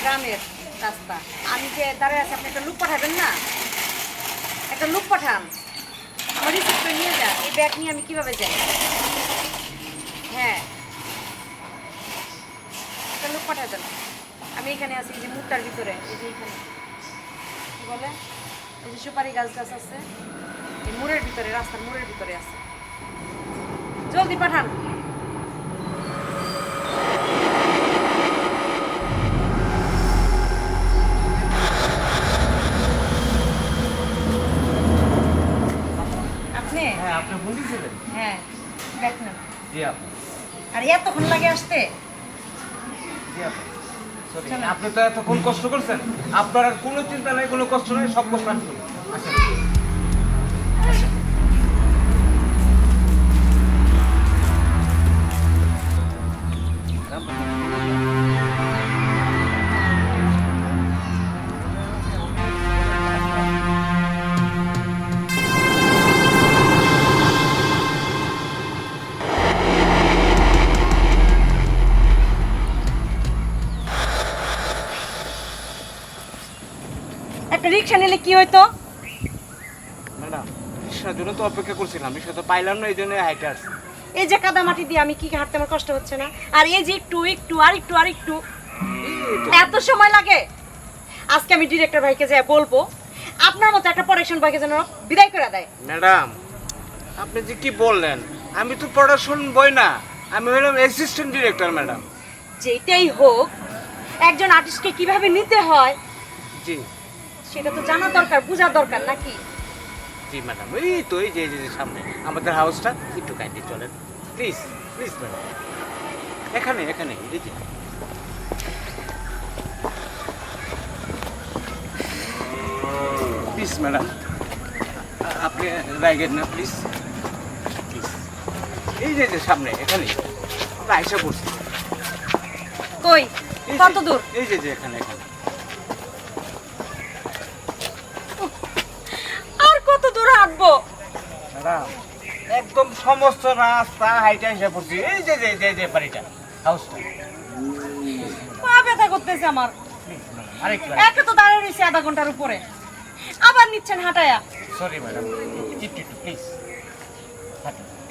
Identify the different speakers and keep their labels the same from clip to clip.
Speaker 1: গ্রামের রাস্তা। আমি যে দাঁড়িয়ে আছি, আপনি একটা লুক পাঠাবেন না? একটা লুক পাঠান। আমার করে নিয়ে যান। এই ব্যাগ নিয়ে আমি কীভাবে যাই? হ্যাঁ। একটা লুক পাঠাবেন। আমি এখানে আছি, এই যে মুখটার ভিতরে, এই যে এখানে। কি বলে? এই যে সুপারি গাছ গাছ আছে, এই মোড়ের ভিতরে, রাস্তার মোড়ের ভিতরে আছে। জলদি পাঠান। আপনি
Speaker 2: ফোন দিয়েছিলেন
Speaker 1: হ্যাঁ দেখ না।
Speaker 2: জি আপু
Speaker 1: আর এতক্ষণ লাগে আসতে?
Speaker 2: জি আপনি। আপনি তো এতক্ষণ কষ্ট করছেন। আপনার আর কোনো চিন্তা নাই কোনো কষ্ট নাই সব কষ্ট আমি তো অপেক্ষা করছিলাম রিক্সা তো পাইলাম না এই জন্য হাইটে আসছি
Speaker 1: এই যে কাদা মাটি দিয়ে আমি কি হাঁটতে আমার কষ্ট হচ্ছে না? আর এই যে একটু একটু আর একটু আর একটু। এত সময় লাগে। আজকে আমি ডিরেক্টর ভাইকে যাই বলব আপনার মতো একটা প্রোডাকশন ভাইকে যেন বিদায় করে দেয়।
Speaker 2: ম্যাডাম আপনি যে কি বললেন আমি তো প্রোডাকশন বই না আমি হলাম অ্যাসিস্ট্যান্ট ডিরেক্টর ম্যাডাম।
Speaker 1: যেটাই হোক একজন আর্টিস্টকে কীভাবে নিতে হয়
Speaker 2: জি।
Speaker 1: সেটা তো জানা দরকার বোঝা দরকার নাকি?
Speaker 2: জি ম্যাডাম এই তো এই যে যে সামনে। আমাদের হাউসটা একটু কাইন্ডলি চলেন। প্লিজ প্লিজ ম্যাডাম এখানে এখানে এই যে। প্লিজ ম্যাডাম আপনি রাইগেন না প্লিজ প্লিজ এই যে যে সামনে এখানে। আমরা আইসা পড়ছি।
Speaker 1: কই? কত দূর?
Speaker 2: এই যে যে এখানে এখানে
Speaker 1: আর কত দূর হাঁটবো
Speaker 2: ম্যাডাম একদম সমস্ত রাস্তা হাইটা এসে পড়ছি। এই যে যে যে যে বাড়িটা হাউসটা
Speaker 1: পা ব্যথা করতেছে আমার। একে তো দাঁড়িয়ে রয়েছে আধা ঘণ্টার উপরে। আবার নিচ্ছেন হাঁটায়া।
Speaker 2: সরি ম্যাডাম একটু একটু প্লিজ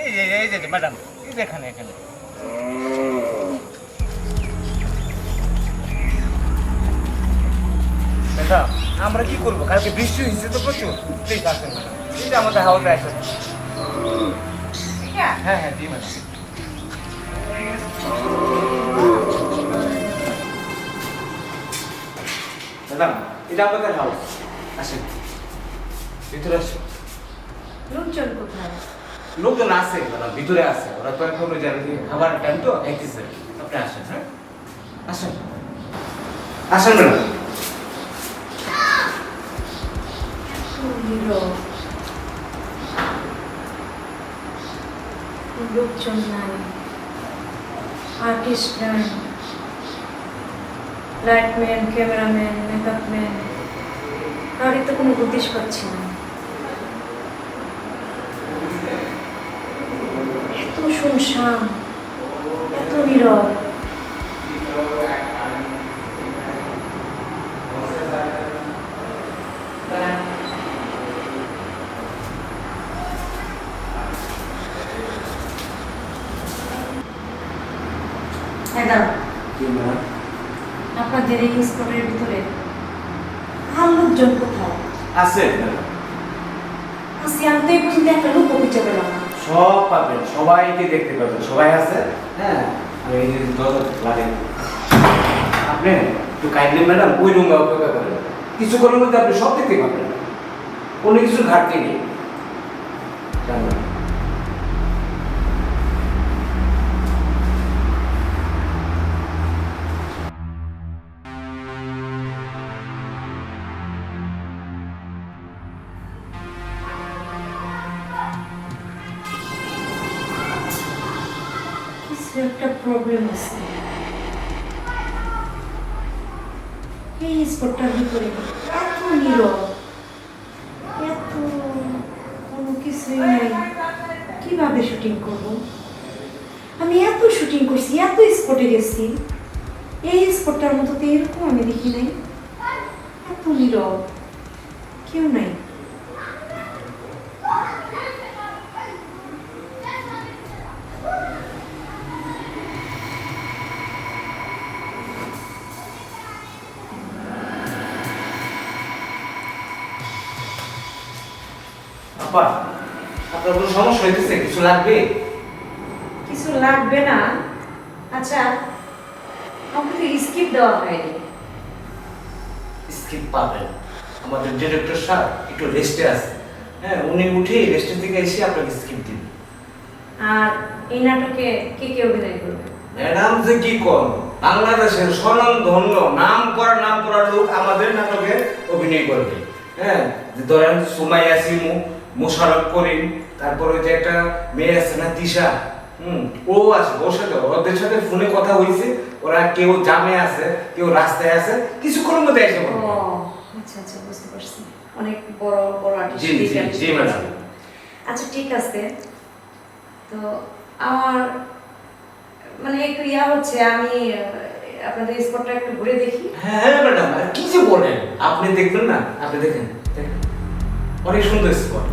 Speaker 2: এই যে এই যে ম্যাডাম এই এখানে এখানে। আমরা কি করব? কালকে বৃষ্টি হয়েছে তো প্রচুর। প্লিজ আসেন ম্যাডাম যে আমাদের হাওয়াতে আসেন হ্যাঁ হ্যাঁ জি ম্যাডাম ম্যাডাম এটা আমাদের হাউস আসেন ভিতরে আসুন
Speaker 1: লোকজন কোথায়
Speaker 2: লোকজন আছে ম্যাডাম ভিতরে আছে ওরা তো এখন ওই জায়গায় খাবার টাইম তো একটিছে আপনি আসেন হ্যাঁ আসেন আসেন ম্যাডাম
Speaker 3: লোকজন নাই। আর্টিস্ট নাই। লাইটম্যান, ক্যামেরাম্যান, মেকআপম্যান, কারোরই তো কোনো হদিশ পাচ্ছি না। এত শুনশান, এত নীরব ম্যাডাম আপনাদের এই স্পটের ভিতরে আর লোকজন কোথায়
Speaker 4: আছে।
Speaker 3: আসি আমি তো এই পর্যন্ত একটা লোক পেলাম না।
Speaker 4: সব পাবেন সবাইকে দেখতে পাবেন। সবাই আছে? হ্যাঁ এই যে দরজা লাগে আপনি একটু কাইন্ডলি ম্যাডাম ওই রুমে অপেক্ষা করেন। কিছুক্ষণের মধ্যে আপনি সব দেখতে পাবেন। কোনো কিছুর ঘাটতি নেই। জানেন
Speaker 3: একটা এই স্পটটার ভিতরে এত নীরব। এত কোনো কিছুই নাই। কীভাবে শুটিং করব?
Speaker 1: আমি এত শুটিং করছি, এত স্পটে গেছি। এই স্পটটার মতো তো এরকম আমি দেখি নাই। এত নীরব। কেউ নাই
Speaker 2: আপা আপনার কোনো সমস্যা হইতেছে? কিছু লাগবে?
Speaker 1: কিছু লাগবে না। আচ্ছা আমাকে তো স্কিপ দেওয়া হয়নি।
Speaker 2: স্কিপ পাবেন। আমাদের ডিরেক্টর স্যার একটু রেস্টে আছে। হ্যাঁ উনি উঠে রেস্টের থেকে এসে আপনাকে স্কিপ দিবেন
Speaker 1: আর এই নাটকে কে কে অভিনয় করবে?
Speaker 2: ম্যাডাম যে কি কম বাংলাদেশের স্বনাম ধন্য নাম করা নাম করা লোক আমাদের নাটকে অভিনয় করবে। হ্যাঁ যে ধরেন সুমাইয়া সিমু মোশারফ করিম তারপরে ওই যে একটা মেয়ে আছে না দিশা হুম ও আছে ওর সাথে ওদের সাথে ফোনে কথা হয়েছে ওরা কেউ জামে আছে কেউ রাস্তায় আছে কিছুক্ষণের মধ্যে এসে পড়বে
Speaker 1: আচ্ছা আচ্ছা বুঝতে পারছি। অনেক বড় বড় আর্টিস্ট
Speaker 2: জি, জি, জি, ম্যাডাম।
Speaker 1: আচ্ছা ঠিক আছে। তো আমার মানে একটু ইয়া হচ্ছে আমি আপনাদের স্পটটা একটু ঘুরে দেখি।
Speaker 2: হ্যাঁ ম্যাডাম আর কি যে বলেন আপনি দেখবেন না আপনি দেখেন দেখেন। অনেক সুন্দর স্পট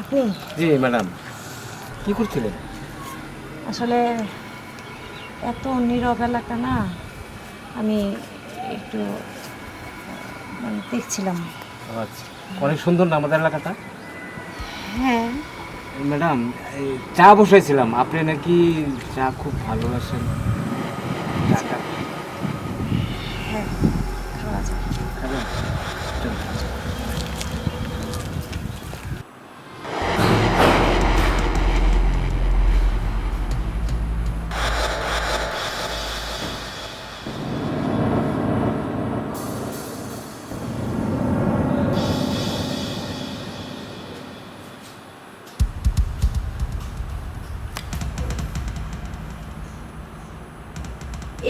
Speaker 5: আপনি?
Speaker 6: জি ম্যাডাম। কি করছিলেন?
Speaker 5: আসলে এত নীরব এলাকা না আমি একটু মানে দেখছিলাম।
Speaker 6: আচ্ছা অনেক সুন্দর না আমাদের এলাকাটা?
Speaker 5: হ্যাঁ।
Speaker 6: ম্যাডাম চা বসাইছিলাম আপনি নাকি চা খুব ভালোবাসেন।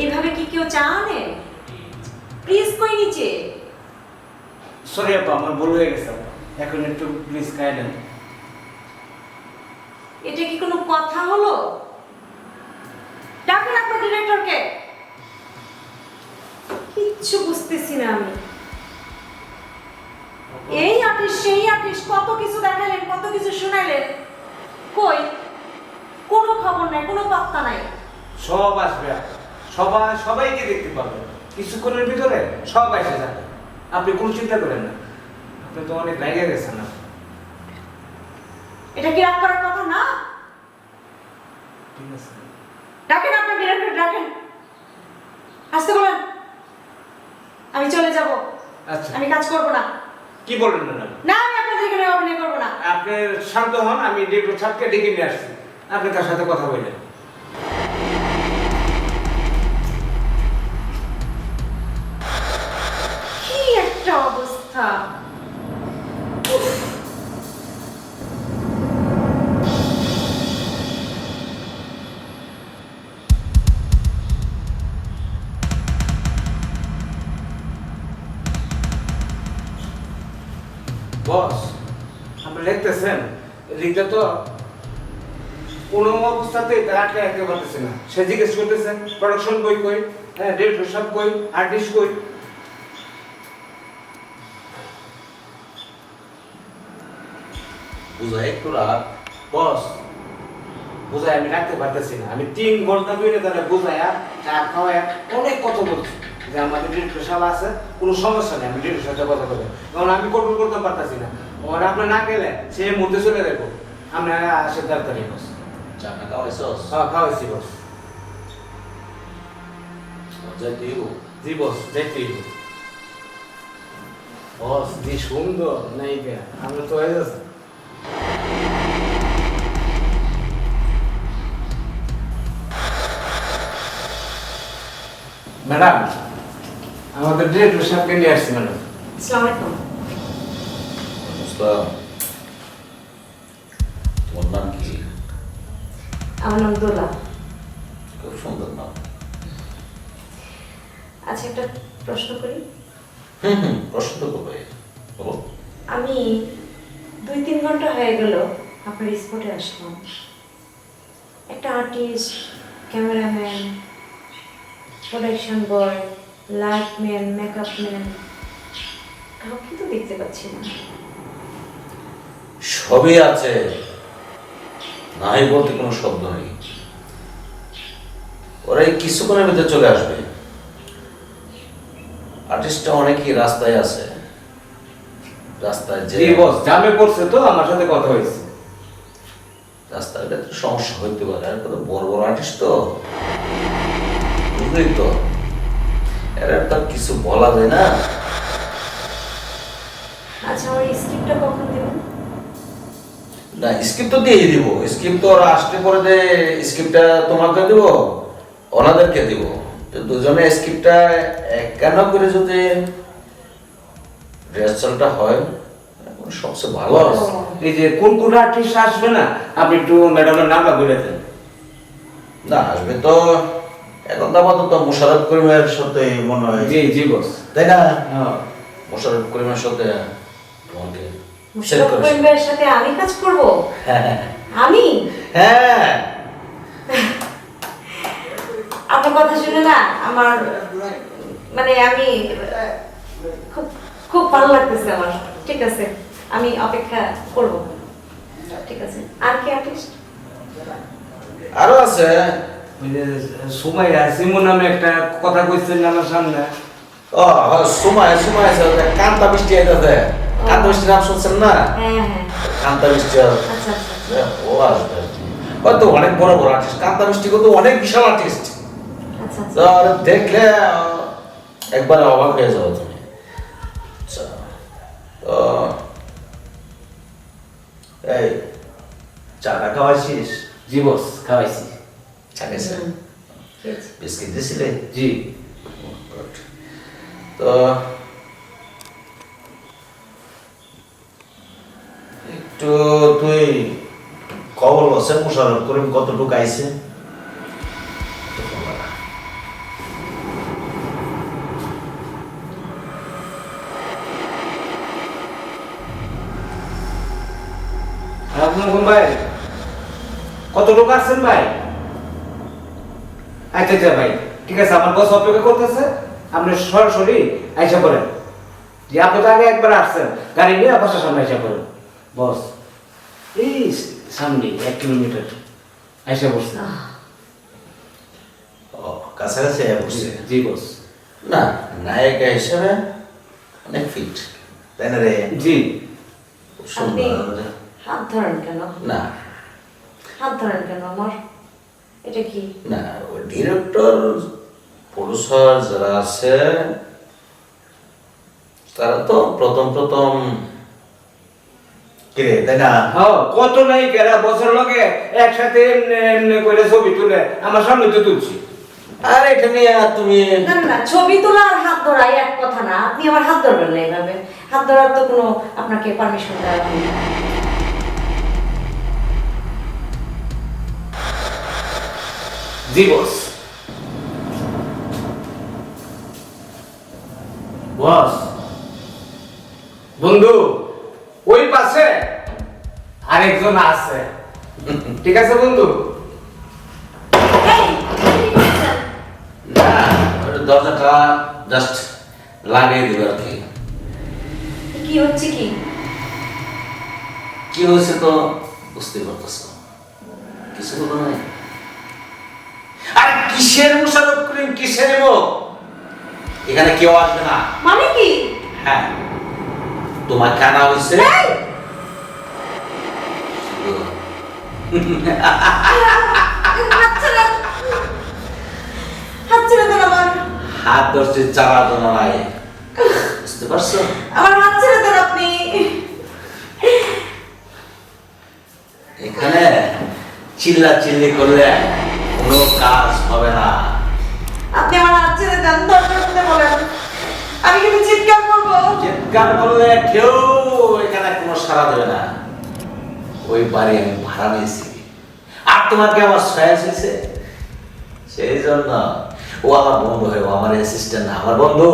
Speaker 1: এইভাবে কি কেউ চা আনে প্লিজ কই নিচে।
Speaker 2: সরি আপা আমার ভুল হয়ে গেছে এখন একটু প্লিজ খাই নেন।
Speaker 1: এটা কি কোনো কথা হলো? ডাকেন আপনার ডিরেক্টরকে কিচ্ছু বুঝতেছি না আমি। এই আর্টিস্ট সেই আর্টিস্ট কত কিছু দেখালেন কত কিছু শোনালেন কই? কোনো খবর নাই কোনো পাত্তা নাই।
Speaker 2: সব আসবে। সবাই সবাইকে দেখতে পাবেন কিছুক্ষণের ভিতরে সব এসে যাবে। আপনি কোনো চিন্তা করেন না। আপনি তো অনেক রেগে গেছেন না।
Speaker 1: এটা কি রাগ করার কথা না?
Speaker 2: ঠিক আছে।
Speaker 1: ডাকেন আপনার ডিরেক্টর ডাকেন। আসতে বলেন। আমি চলে যাব।
Speaker 2: আচ্ছা।
Speaker 1: আমি কাজ করব না।
Speaker 2: কি বলেন ম্যাডাম
Speaker 1: না আমি আপনাদের এখানে অভিনয় করব না।
Speaker 2: আপনি শান্ত হন আমি ডিরেক্টর সাহেবকে ডেকে নিয়ে আসছি। আপনি তার সাথে কথা বললেন।
Speaker 1: অবস্থা উফ।
Speaker 2: বস, আপনি দেখতেছেন রিক্তা তো কোনো অবস্থাতেই তার আটকে রাখতে না। সে জিজ্ঞেস করতেছে প্রোডাকশন কই কই? হ্যাঁ ডিরেক্টর সব কই? আর্টিস্ট কই?
Speaker 7: বুঝাই রাত
Speaker 2: বস। বুঝাই আমি রাখতে পারতেছি না। আমি তিন ঘণ্টা ধরে তারা বুঝাইয়া চা খাওয়ায় অনেক কথা বলছি। যে আমাদের ডিরেক্টর আছে কোনো সমস্যা নেই আমি ডিরেক্টর সাথে কথা বলব। কারণ আমি কন্ট্রোল করতে পারতেছি না। ওর আপনি না গেলে সে মধ্যে চলে যাব আসে তাড়াতাড়ি বস।
Speaker 7: চাটা খাওয়াইছস
Speaker 2: হ্যাঁ খাওয়াইছি বস।
Speaker 7: যাই দিব
Speaker 2: জি বস দেখতেই বস যে সুন্দর নায়িকা। আমরা তো হয়ে যাচ্ছে। ম্যাডাম আমাদের ডিরেক্টর সাহেবকে নিয়ে আসছি ম্যাডাম।
Speaker 1: আসসালামু আলাইকুম
Speaker 7: তোমার নাম কি?
Speaker 1: আমার নাম দোলা।
Speaker 7: খুব সুন্দর নাম।
Speaker 1: আচ্ছা একটা প্রশ্ন করি?
Speaker 7: হুম হুম প্রশ্ন তো করবে। বলো।
Speaker 1: আমি দুই তিন ঘণ্টা হয়ে গেল আপনার স্পটে আসলাম। একটা artist cameraman production boy lightman makeup man কাউকে তো দেখতে পাচ্ছি না।
Speaker 7: সবই আছে। নাই বলতে কোনো শব্দ নেই। ওরা এই কিছুক্ষণের ভিতরে চলে আসবে। আর্টিস্টটা অনেকেই রাস্তায় আছে। রাস্তায় যে
Speaker 2: বস জামে পড়ছে তো আমার সাথে কথা হয়েছে।
Speaker 7: রাস্তায় একটু সমস্যা হইতে পারে আর কত বড় বড় আর্টিস্ট তো? বুঝলি তো। এরা তো কিছু বলা যায় না।
Speaker 1: আচ্ছা আমার স্ক্রিপ্টটা কখন দেবেন?
Speaker 7: না স্ক্রিপ্ট তো দিয়ে দিব। স্ক্রিপ্ট তো ওরা আসতে পরে যে স্ক্রিপ্টটা তোমাকে দিব ওনাদেরকে দিব। তো দুজনে স্ক্রিপ্টটা কেন করে যদি রিহার্সালটা হয় সবচেয়ে ভালো
Speaker 2: এই যে কোন কোন আর্টিস্ট আসবে না আপনি একটু ম্যাডামের নামটা বলে দেন।
Speaker 7: না আসবে তো এখন তো আপাতত মোশারফ করিমের সাথে মনে হয়
Speaker 2: জি জি বস
Speaker 7: তাই না?
Speaker 2: হ্যাঁ।
Speaker 7: মোশারফ করিমের সাথে তোমাকে set
Speaker 1: করিমের সাথে আমি কাজ করব?
Speaker 7: হ্যাঁ।
Speaker 1: আমি?
Speaker 7: হ্যাঁ।
Speaker 1: আপনার কথা শুনে না আমার মানে আমি খুব খুব ভালো লাগতেছে আমার। ঠিক আছে আমি অপেক্ষা করব। ঠিক আছে। আর কি আর্টিস্ট
Speaker 7: আরও আছে।
Speaker 2: ওই যে সুমাইয়া সিমু নামে একটা কথা কইছেন আমার সামনে।
Speaker 7: ও সময় সময় আছে কান্তা মিষ্টি আইতাছে। কান্তা মিষ্টি নাম শুনছেন না?
Speaker 1: হ্যাঁ হ্যাঁ।
Speaker 7: কান্তা মিষ্টি
Speaker 1: আচ্ছা আচ্ছা আচ্ছা।
Speaker 7: ও আসবে। ও তো অনেক বড় বড় আর্টিস্ট কান্তা মিষ্টি কিন্তু অনেক বিশাল আর্টিস্ট
Speaker 1: আচ্ছা আচ্ছা।
Speaker 7: দেখলে একবার অবাক হয়ে যাবে তুমি। আচ্ছা এই চাটা খাওয়াইছিস?
Speaker 2: জি বস খাওয়াইছি।
Speaker 7: চা খেয়েছে বিস্কিট দিয়েছিলে
Speaker 2: জি।
Speaker 7: তো একটু তুই খবর আছে মুশারফ করিম কতটুকু আইছে?
Speaker 2: আপনার কোন ভাই কত লোক আসছেন ভাই? আচ্ছা আচ্ছা ভাই। ঠিক আছে আমার বস অপেক্ষা করতেছে আপনি সরাসরি আইসা করেন যে আপনি তো আগে একবার আসছেন গাড়ি নিয়ে বাসার সামনে আইসা করেন বস এই সামনে এক কিলোমিটার আইসা বসছে
Speaker 7: ও কাছাকাছি বসছে
Speaker 2: জি বস
Speaker 7: না নায়িকা হিসেবে অনেক ফিট তাই না রে?
Speaker 2: জি।
Speaker 7: খুব সুন্দর
Speaker 1: হাত ধরেন কেন?
Speaker 7: না।
Speaker 1: হাত ধরেন কেন আমার? এটা কি?
Speaker 7: না ওই ডিরেক্টর প্রডিউসার যারা আছে তারা তো প্রথম প্রথম কে তাই না?
Speaker 2: হ্যাঁ কত নাই কেরা বছর লগে একসাথে এমনি এমনি করে ছবি তুলে আমার সামনে তো তুলছি।
Speaker 7: আর এটা নিয়ে তুমি
Speaker 1: না না, ছবি তোলা আর হাত ধরা এক কথা না আপনি আমার হাত ধরবেন না এইভাবে। হাত ধরার তো কোনো আপনাকে পারমিশন দেওয়া হয়নি
Speaker 2: জি বস বন্ধু ওই পাশে আরেকজন আছে। ঠিক আছে বন্ধু?
Speaker 7: দরজাটা জাস্ট লাগিয়ে দিবে আর কি।
Speaker 1: কি হচ্ছে কি?
Speaker 7: কি হয়েছে তো বুঝতে পারতেছ কিছু হলো নাই আরে কিসের মোশারফ করিম? কিসের এমো এখানে কেউ আসবে না।
Speaker 1: মানে কি?
Speaker 7: হ্যাঁ। তোমার কানা হয়েছে
Speaker 1: হাত
Speaker 7: ধরছে চালা দোনা নাই। বুঝতে পারছ?
Speaker 1: আমার হাত ছেড়ে দেন আপনি।
Speaker 7: এখানে চিল্লা চিল্লি করলে কোনো কাজ হবে না।
Speaker 1: আপনি আমার হাত ছেড়ে দেন দরজা খুলতে বলেন। আমি কিন্তু চিৎকার করব।
Speaker 7: চিৎকার করলে কেউ এখানে কোনো সাড়া দেবে না। ওই বাড়ি আমি ভাড়া নিয়েছি। আর তোমাকে আমার সয়াস হয়েছে। সেই জন্য ও আমার বন্ধু হয়ে ও আমার অ্যাসিস্ট্যান্ট আমার বন্ধু।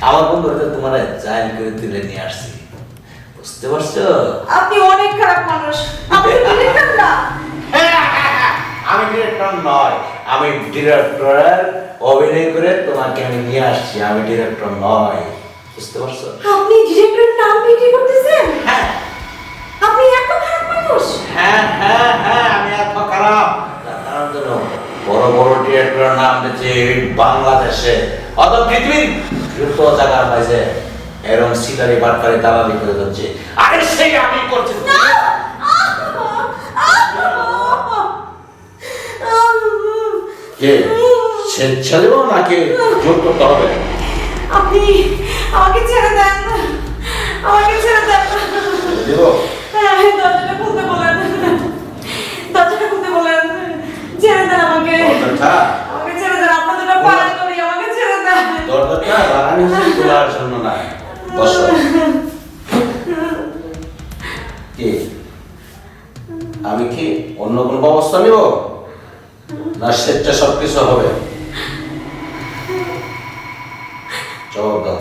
Speaker 7: আমার বন্ধু হতে তোমার জাইল করে তুলে নিয়ে আসছি। বুঝতে পারছ?
Speaker 1: আপনি অনেক খারাপ মানুষ। আপনি না
Speaker 7: আমি ডিরেক্টর নয় আমি ডিরেক্টরের অভিনয় করে তোমাকে আমি নিয়ে আসছি আমি ডিরেক্টর নয়। বুঝতে পারছ?
Speaker 1: আপনি ডিরেক্টরের নাম বিক্রি করতেছেন?
Speaker 7: হ্যাঁ।
Speaker 1: আপনি এত খারাপ মানুষ।
Speaker 7: হ্যাঁ হ্যাঁ হ্যাঁ আমি এত খারাপ। কারণ জন্য বড় বড় ডিরেক্টরের নাম বাংলাদেশে। অত পৃথিবীর যুক্ত জায়গার মাঝে এরকম সিটারি বাটকারি দালালি করে যাচ্ছে। আরে সেই আমি করছি। কে দেবো নাকি জোর করতে হবে?
Speaker 1: আপনি আমাকে ছেড়ে দেন আমাকে ছেড়ে দেন
Speaker 7: দেবো?
Speaker 1: হ্যাঁ, দরজাটা খুলতে বলেন। দরজাটা খুলতে বলেন। ছেড়ে দেন আমাকে। আমাকে ছেড়ে দেন। আপনাদের না পায়ে করি আমাকে ছেড়ে দেন।
Speaker 7: দরজাটা লাগানি খোলার জন্য না বসো। কি? আমি কি অন্য কোনো ব্যবস্থা নেব? না সেটা সব কিছু হবে? যদি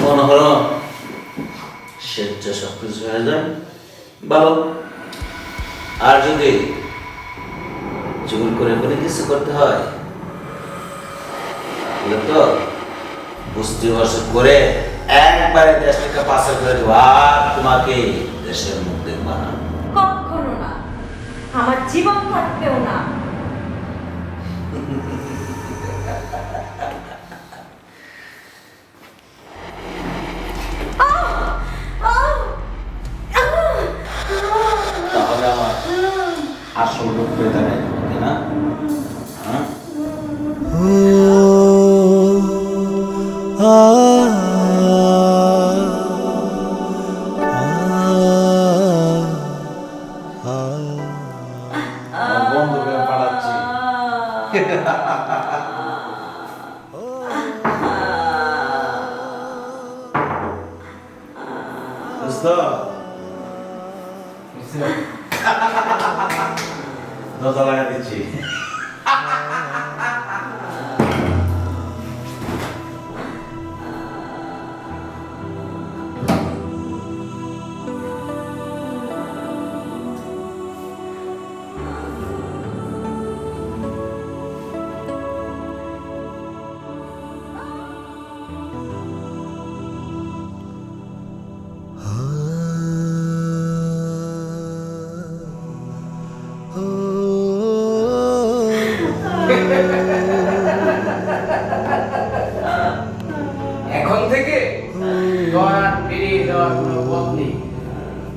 Speaker 7: মনে হলো সেটা সব কিছু হয়ে যায় আর যদি জোর করে করে কিছু করতে হয় তো বুঝতে বসে করে একবারে দেশ থেকে পাশে করে দেবো তোমাকে দেশের মুখ দেখব না।
Speaker 1: কখনো না। আমার জীবন থাকতেও না।
Speaker 7: দরজা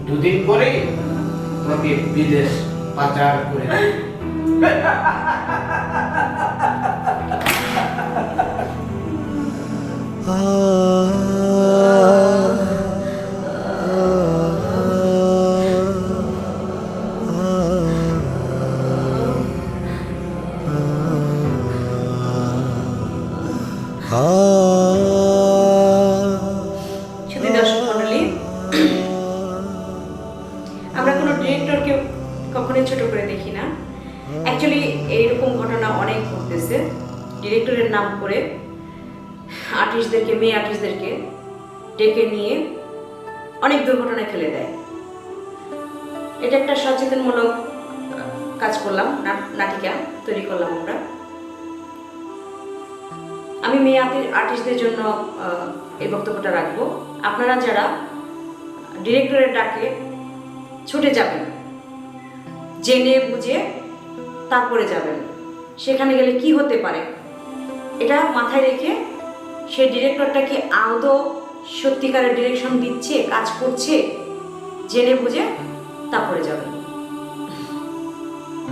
Speaker 2: দুদিন পরেই তোকে বিদেশ পাচার করে
Speaker 1: আর্টিস্টদেরকে, মেয়ে আর্টিস্টদেরকে ডেকে নিয়ে অনেক দুর্ঘটনায় ফেলে দেয়। এটা একটা সচেতনমূলক কাজ করলাম নাটিকা তৈরি করলাম আমরা। আমি মেয়ে আর্টিস্টদের জন্য এই বক্তব্যটা রাখব। আপনারা যারা ডিরেক্টরের ডাকে ছুটে যাবেন, জেনে বুঝে তারপরে যাবেন, সেখানে গেলে কি হতে পারে, এটা মাথায় রেখে সেই ডিরেক্টরটা কি আদৌ সত্যিকারের ডিরেকশন দিচ্ছে কাজ করছে? জেনে বুঝে তারপরে যাবেন